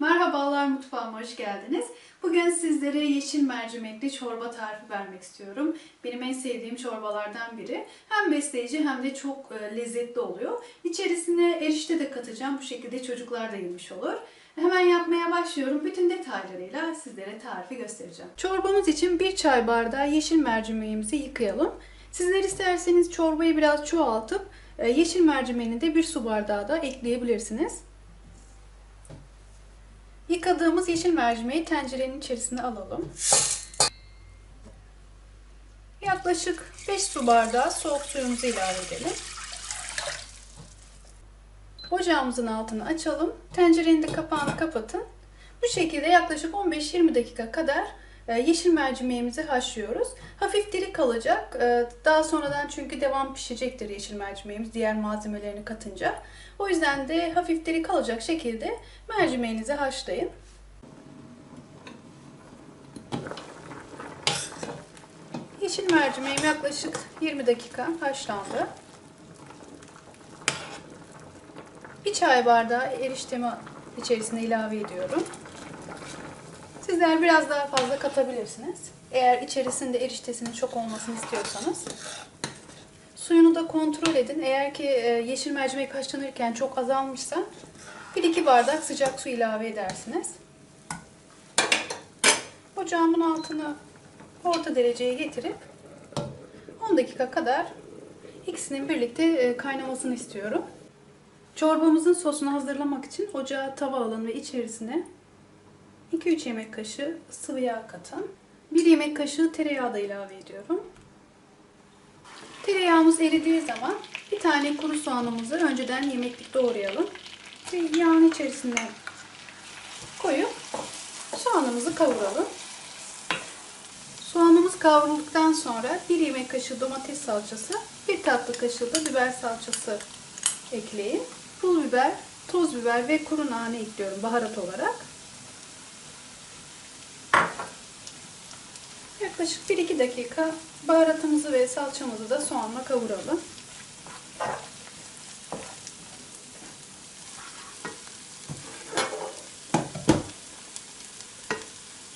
Merhabalar mutfağıma hoş geldiniz. Bugün sizlere yeşil mercimekli çorba tarifi vermek istiyorum. Benim en sevdiğim çorbalardan biri. Hem besleyici hem de çok e, lezzetli oluyor. İçerisine erişte de katacağım. Bu şekilde çocuklar da yemiş olur. Hemen yapmaya başlıyorum. Bütün detaylarıyla sizlere tarifi göstereceğim. Çorbamız için bir çay bardağı yeşil mercimeğimizi yıkayalım. Sizler isterseniz çorbayı biraz çoğaltıp e, yeşil mercimeğini de bir su bardağı da ekleyebilirsiniz. Yıkadığımız yeşil mercimeği tencerenin içerisine alalım. Yaklaşık 5 su bardağı soğuk suyumuzu ilave edelim. Ocağımızın altını açalım. Tencerenin de kapağını kapatın. Bu şekilde yaklaşık 15-20 dakika kadar yeşil mercimeğimizi haşlıyoruz. Hafif diri kalacak. E, Daha sonradan çünkü devam pişecektir yeşil mercimeğimiz diğer malzemelerini katınca. O yüzden de hafif diri kalacak şekilde mercimeğinizi haşlayın. Yeşil mercimeğim yaklaşık 20 dakika haşlandı. Bir çay bardağı eriştemi içerisine ilave ediyorum. Sizler biraz daha fazla katabilirsiniz. Eğer içerisinde eriştesinin çok olmasını istiyorsanız. Suyunu da kontrol edin. Eğer ki e, yeşil mercimek haşlanırken çok azalmışsa 1-2 bardak sıcak su ilave edersiniz. Ocağımın altını orta dereceye getirip 10 dakika kadar ikisinin birlikte e, kaynamasını istiyorum. Çorbamızın sosunu hazırlamak için ocağa tava alın ve içerisine 2-3 yemek kaşığı sıvı yağ katın. 1 yemek kaşığı tereyağı da ilave ediyorum. Tereyağımız eridiği zaman bir tane kuru soğanımızı önceden yemeklik doğrayalım. Ve yağın içerisine koyup soğanımızı kavuralım. Soğanımız kavrulduktan sonra 1 yemek kaşığı domates salçası, 1 tatlı kaşığı da biber salçası ekleyin. Pul biber, toz biber ve kuru nane ekliyorum baharat olarak. Yaklaşık 1-2 dakika baharatımızı ve salçamızı da soğanla kavuralım.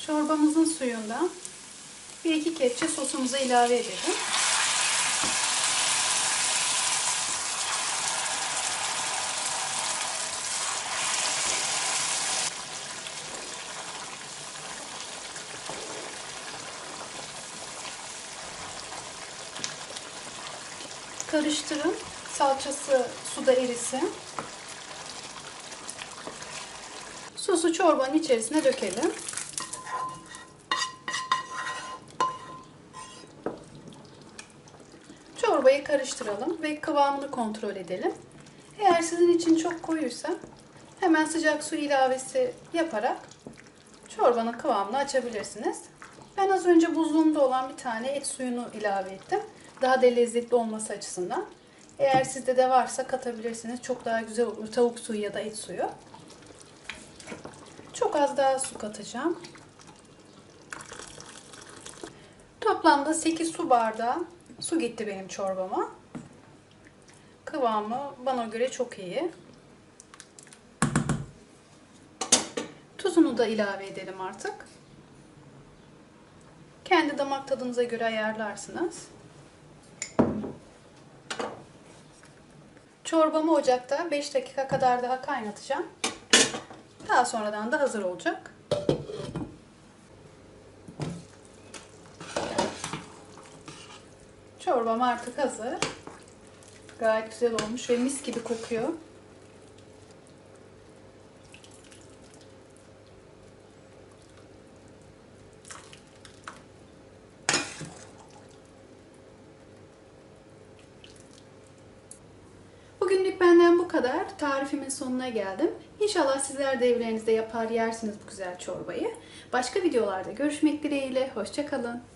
Çorbamızın suyundan 1-2 kepçe sosumuzu ilave edelim. Karıştırın. Salçası suda erisin. Sosu çorbanın içerisine dökelim. Çorbayı karıştıralım ve kıvamını kontrol edelim. Eğer sizin için çok koyuysa hemen sıcak su ilavesi yaparak çorbanın kıvamını açabilirsiniz. Ben az önce buzluğumda olan bir tane et suyunu ilave ettim. Daha da lezzetli olması açısından. Eğer sizde de varsa katabilirsiniz. Çok daha güzel olur. Tavuk suyu ya da et suyu. Çok az daha su katacağım. Toplamda 8 su bardağı su gitti benim çorbama. Kıvamı bana göre çok iyi. Tuzunu da ilave edelim artık. Kendi damak tadınıza göre ayarlarsınız. Çorbamı ocakta 5 dakika kadar daha kaynatacağım. Daha sonradan da hazır olacak. Çorbam artık hazır. Gayet güzel olmuş ve mis gibi kokuyor. Kadar. Tarifimin sonuna geldim. İnşallah sizler de evlerinizde yapar yersiniz bu güzel çorbayı. Başka videolarda görüşmek dileğiyle. Hoşçakalın.